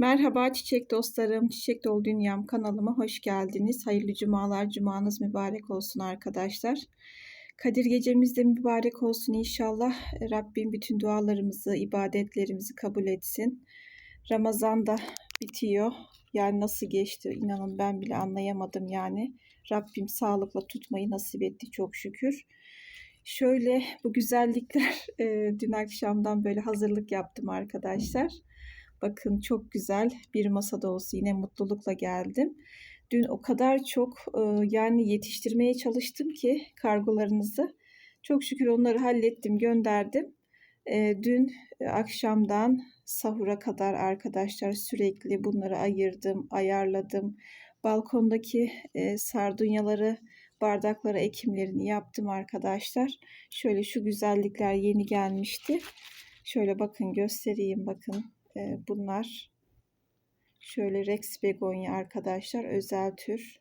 Merhaba çiçek dostlarım, Çiçek Dolu Dünyam kanalıma hoş geldiniz. Hayırlı cumalar, cumanız mübarek olsun arkadaşlar. Kadir gecemiz de mübarek olsun inşallah. Rabbim bütün dualarımızı, ibadetlerimizi kabul etsin. Ramazan da bitiyor. Yani nasıl geçti inanın ben bile anlayamadım yani. Rabbim sağlıkla tutmayı nasip etti çok şükür. Şöyle bu güzellikler e, dün akşamdan böyle hazırlık yaptım arkadaşlar. Bakın çok güzel bir masa dolusu yine mutlulukla geldim. Dün o kadar çok e, yani yetiştirmeye çalıştım ki kargolarınızı. Çok şükür onları hallettim, gönderdim. E, dün akşamdan sahura kadar arkadaşlar sürekli bunları ayırdım, ayarladım. Balkondaki e, sardunyaları, bardaklara ekimlerini yaptım arkadaşlar. Şöyle şu güzellikler yeni gelmişti. Şöyle bakın göstereyim bakın bunlar şöyle Rex begonya arkadaşlar özel tür.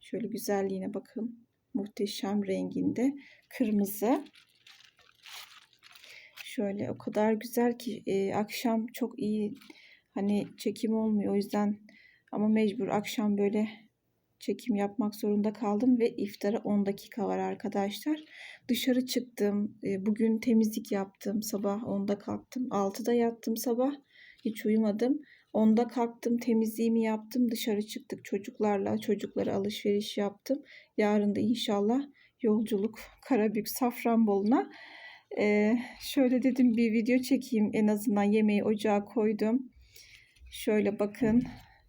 Şöyle güzelliğine bakın. Muhteşem renginde. Kırmızı. Şöyle o kadar güzel ki e, akşam çok iyi hani çekim olmuyor. O yüzden ama mecbur akşam böyle çekim yapmak zorunda kaldım ve iftara 10 dakika var arkadaşlar. Dışarı çıktım. E, bugün temizlik yaptım. Sabah 10'da kalktım. 6'da yattım sabah. Hiç uyumadım. Onda kalktım, temizliğimi yaptım. Dışarı çıktık çocuklarla. Çocuklara alışveriş yaptım. Yarın da inşallah yolculuk Karabük Safranbolu'na. Ee, şöyle dedim bir video çekeyim. En azından yemeği ocağa koydum. Şöyle bakın.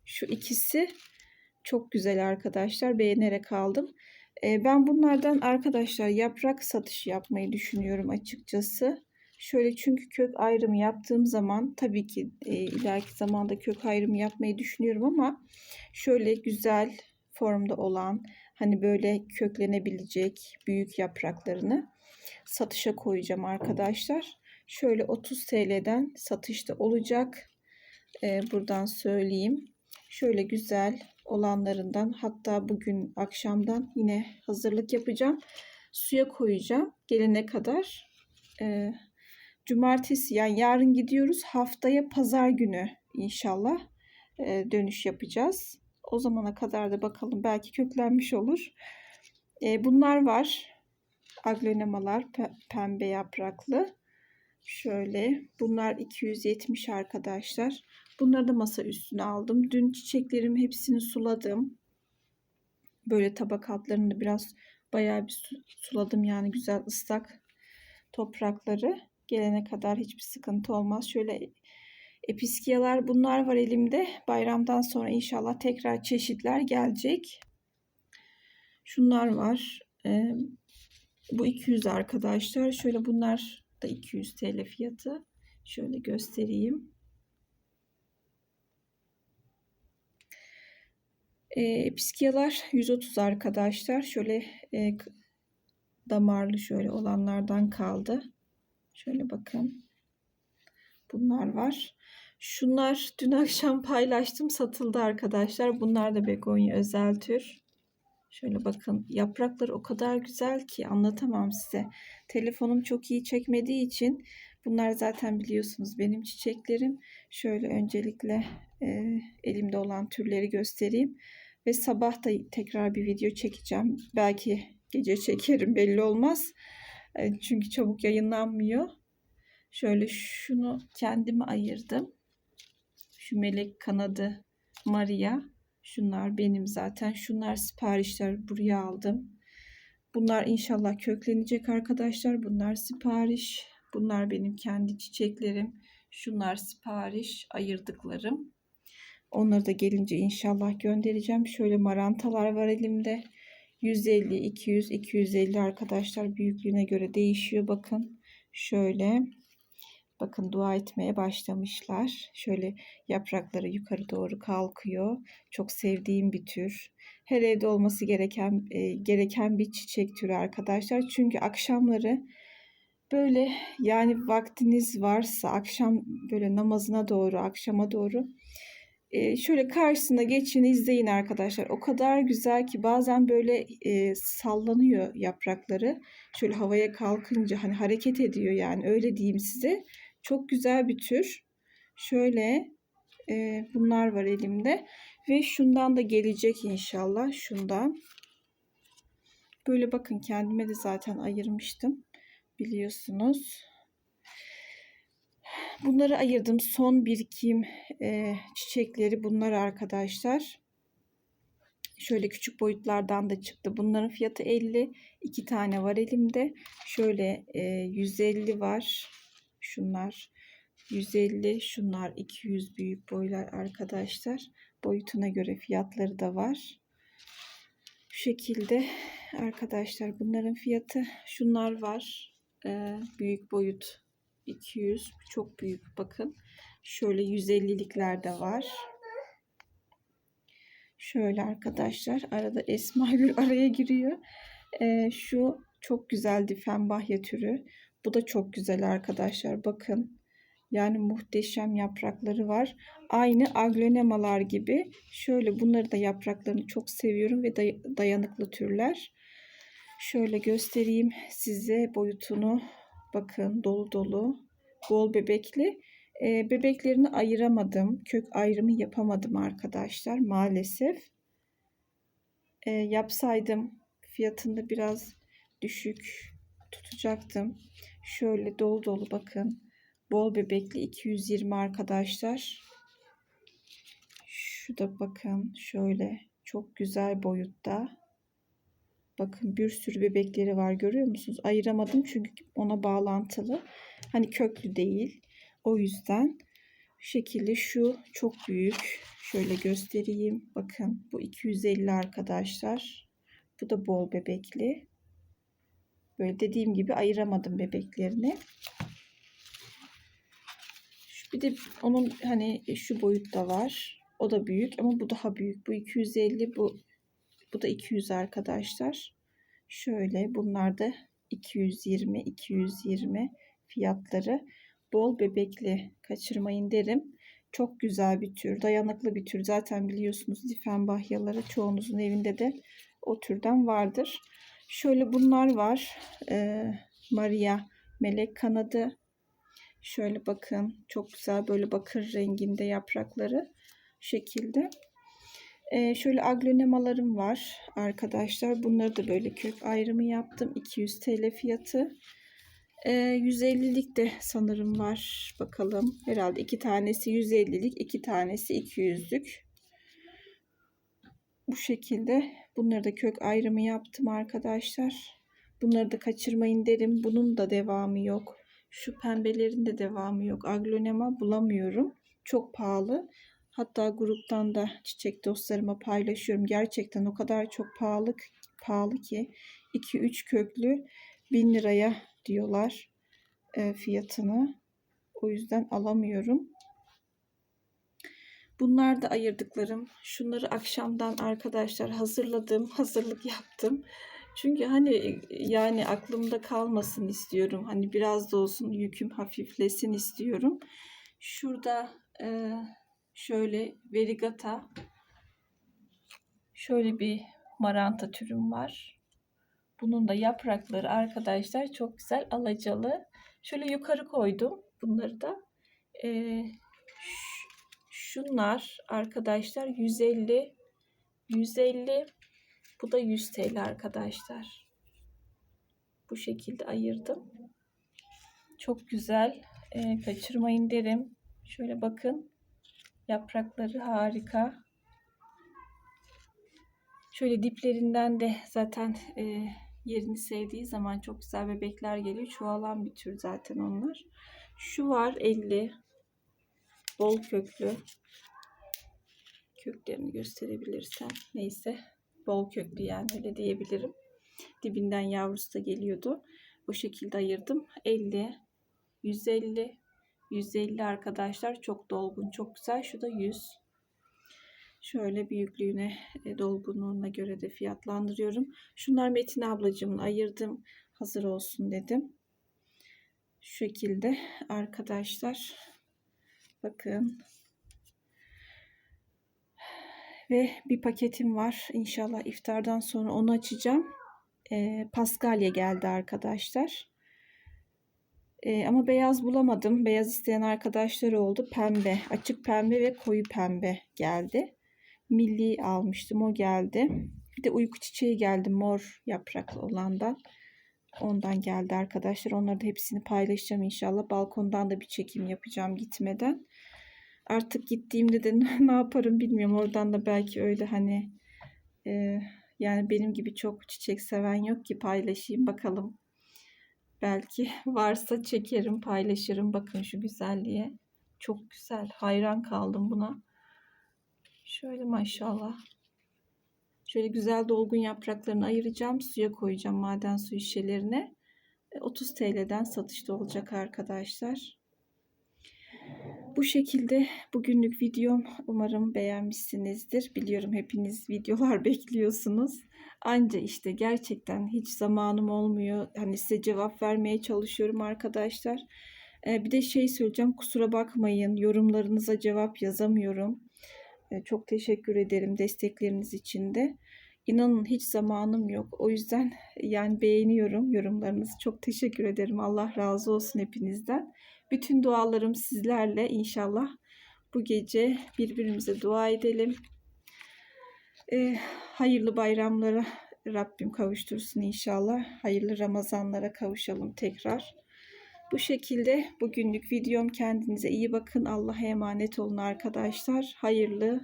Şu ikisi çok güzel arkadaşlar. Beğenerek aldım. Ee, ben bunlardan arkadaşlar yaprak satışı yapmayı düşünüyorum açıkçası. Şöyle çünkü kök ayrımı yaptığım zaman tabii ki e, ileriki zamanda kök ayrımı yapmayı düşünüyorum ama şöyle güzel formda olan hani böyle köklenebilecek büyük yapraklarını satışa koyacağım arkadaşlar. Şöyle 30 TL'den satışta olacak. E, buradan söyleyeyim. Şöyle güzel olanlarından hatta bugün akşamdan yine hazırlık yapacağım. Suya koyacağım. Gelene kadar e, cumartesi yani yarın gidiyoruz. Haftaya pazar günü inşallah e, dönüş yapacağız. O zamana kadar da bakalım belki köklenmiş olur. E, bunlar var. Aglonemalar pembe yapraklı. Şöyle bunlar 270 arkadaşlar. Bunları da masa üstüne aldım. Dün çiçeklerim hepsini suladım. Böyle tabak altlarını biraz bayağı bir suladım yani güzel ıslak toprakları gelene kadar hiçbir sıkıntı olmaz. Şöyle episkiyalar bunlar var elimde. Bayramdan sonra inşallah tekrar çeşitler gelecek. Şunlar var. Ee, bu 200 arkadaşlar. Şöyle bunlar da 200 TL fiyatı. Şöyle göstereyim. E, episkiyalar 130 arkadaşlar. Şöyle e, damarlı şöyle olanlardan kaldı. Şöyle bakın. Bunlar var. Şunlar dün akşam paylaştım satıldı arkadaşlar. Bunlar da begonya özel tür. Şöyle bakın yaprakları o kadar güzel ki anlatamam size. Telefonum çok iyi çekmediği için bunlar zaten biliyorsunuz benim çiçeklerim. Şöyle öncelikle e, elimde olan türleri göstereyim. Ve sabah da tekrar bir video çekeceğim. Belki gece çekerim belli olmaz. E, çünkü çabuk yayınlanmıyor. Şöyle şunu kendime ayırdım. Şu melek kanadı Maria. Şunlar benim zaten. Şunlar siparişler buraya aldım. Bunlar inşallah köklenecek arkadaşlar. Bunlar sipariş. Bunlar benim kendi çiçeklerim. Şunlar sipariş ayırdıklarım. Onları da gelince inşallah göndereceğim. Şöyle marantalar var elimde. 150, 200, 250 arkadaşlar büyüklüğüne göre değişiyor. Bakın şöyle bakın dua etmeye başlamışlar. Şöyle yaprakları yukarı doğru kalkıyor. Çok sevdiğim bir tür. Her evde olması gereken e, gereken bir çiçek türü arkadaşlar. Çünkü akşamları böyle yani vaktiniz varsa akşam böyle namazına doğru akşama doğru e, şöyle karşısına geçin izleyin arkadaşlar. O kadar güzel ki bazen böyle e, sallanıyor yaprakları. Şöyle havaya kalkınca hani hareket ediyor yani öyle diyeyim size. Çok güzel bir tür. Şöyle Ee, bunlar var elimde. Ve şundan da gelecek inşallah. Şundan. Böyle bakın kendime de zaten ayırmıştım. Biliyorsunuz. Bunları ayırdım. Son birikim e, çiçekleri bunlar arkadaşlar. Şöyle küçük boyutlardan da çıktı. Bunların fiyatı 50. İki tane var elimde. Şöyle e, 150 var. Şunlar 150. Şunlar 200 büyük boylar arkadaşlar. Boyutuna göre fiyatları da var. Şu şekilde arkadaşlar bunların fiyatı şunlar var. E, büyük boyut 200 çok büyük bakın. Şöyle 150'likler de var. Şöyle arkadaşlar arada Esma Gül araya giriyor. Ee, şu çok güzel difenbahya türü. Bu da çok güzel arkadaşlar. Bakın. Yani muhteşem yaprakları var. Aynı aglonemalar gibi. Şöyle bunları da yapraklarını çok seviyorum ve day dayanıklı türler. Şöyle göstereyim size boyutunu. Bakın dolu dolu. Bol bebekli. E, bebeklerini ayıramadım. Kök ayrımı yapamadım arkadaşlar maalesef. E, yapsaydım fiyatında biraz düşük tutacaktım. Şöyle dolu dolu bakın. Bol bebekli 220 arkadaşlar. Şu da bakın şöyle çok güzel boyutta. Bakın bir sürü bebekleri var görüyor musunuz? Ayıramadım çünkü ona bağlantılı. Hani köklü değil. O yüzden şu şekilde şu çok büyük. Şöyle göstereyim. Bakın bu 250 arkadaşlar. Bu da bol bebekli. Böyle dediğim gibi ayıramadım bebeklerini. Bir de onun hani şu boyutta var. O da büyük ama bu daha büyük. Bu 250 bu bu da 200 arkadaşlar. Şöyle bunlar da 220 220 fiyatları bol bebekli kaçırmayın derim. Çok güzel bir tür, dayanıklı bir tür. Zaten biliyorsunuz difenbahyaları çoğunuzun evinde de o türden vardır. Şöyle bunlar var. Ee, Maria melek kanadı. Şöyle bakın çok güzel böyle bakır renginde yaprakları. Şekilde. Ee, şöyle aglonemalarım var arkadaşlar. Bunları da böyle kök ayrımı yaptım. 200 TL fiyatı. Ee, 150'lik de sanırım var. Bakalım. Herhalde iki tanesi 150'lik, iki tanesi 200'lük. Bu şekilde. Bunları da kök ayrımı yaptım arkadaşlar. Bunları da kaçırmayın derim. Bunun da devamı yok. Şu pembelerin de devamı yok. Aglonema bulamıyorum. Çok pahalı. Hatta gruptan da çiçek dostlarıma paylaşıyorum. Gerçekten o kadar çok pahalı pahalı ki 2-3 köklü 1000 liraya diyorlar e, fiyatını. O yüzden alamıyorum. Bunlar da ayırdıklarım. Şunları akşamdan arkadaşlar hazırladım. Hazırlık yaptım. Çünkü hani yani aklımda kalmasın istiyorum. Hani biraz da olsun yüküm hafiflesin istiyorum. Şurada e, şöyle verigata şöyle bir maranta türüm var. Bunun da yaprakları arkadaşlar çok güzel alacalı. Şöyle yukarı koydum bunları da. Ee, şunlar arkadaşlar 150 150 bu da 100 TL arkadaşlar. Bu şekilde ayırdım. Çok güzel. Ee, kaçırmayın derim. Şöyle bakın. Yaprakları harika. Şöyle diplerinden de zaten e, yerini sevdiği zaman çok güzel bebekler geliyor. Çoğalan bir tür zaten onlar. Şu var 50. Bol köklü. Köklerini gösterebilirsem. Neyse. Bol köklü yani öyle diyebilirim. Dibinden yavrusu da geliyordu. Bu şekilde ayırdım. 50. 150. 150 arkadaşlar. Çok dolgun. Çok güzel. Şu da 100. Şöyle büyüklüğüne, e, dolgunluğuna göre de fiyatlandırıyorum. Şunlar Metin ablacığımın ayırdım. Hazır olsun dedim. Şu şekilde arkadaşlar. Bakın. Ve bir paketim var. İnşallah iftardan sonra onu açacağım. E, Paskalya geldi arkadaşlar. Ee, ama beyaz bulamadım. Beyaz isteyen arkadaşlar oldu. Pembe, açık pembe ve koyu pembe geldi. Milli almıştım o geldi. Bir de uyku çiçeği geldi mor yapraklı olandan. Ondan geldi arkadaşlar. Onları da hepsini paylaşacağım inşallah. Balkondan da bir çekim yapacağım gitmeden. Artık gittiğimde de ne yaparım bilmiyorum. Oradan da belki öyle hani e, yani benim gibi çok çiçek seven yok ki paylaşayım bakalım. Belki varsa çekerim, paylaşırım. Bakın şu güzelliğe. Çok güzel. Hayran kaldım buna. Şöyle maşallah. Şöyle güzel dolgun yapraklarını ayıracağım. Suya koyacağım maden suyu şişelerine. 30 TL'den satışta olacak arkadaşlar. Bu şekilde bugünlük videom umarım beğenmişsinizdir. Biliyorum hepiniz videolar bekliyorsunuz. Anca işte gerçekten hiç zamanım olmuyor. Hani size cevap vermeye çalışıyorum arkadaşlar. Ee, bir de şey söyleyeceğim kusura bakmayın yorumlarınıza cevap yazamıyorum. Ee, çok teşekkür ederim destekleriniz için de. İnanın hiç zamanım yok. O yüzden yani beğeniyorum yorumlarınızı. Çok teşekkür ederim. Allah razı olsun hepinizden. Bütün dualarım sizlerle inşallah. Bu gece birbirimize dua edelim. Ee, hayırlı bayramlara Rabbim kavuştursun inşallah. Hayırlı Ramazanlara kavuşalım tekrar. Bu şekilde bugünlük videom kendinize iyi bakın. Allah'a emanet olun arkadaşlar. Hayırlı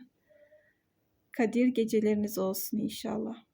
Kadir geceleriniz olsun inşallah.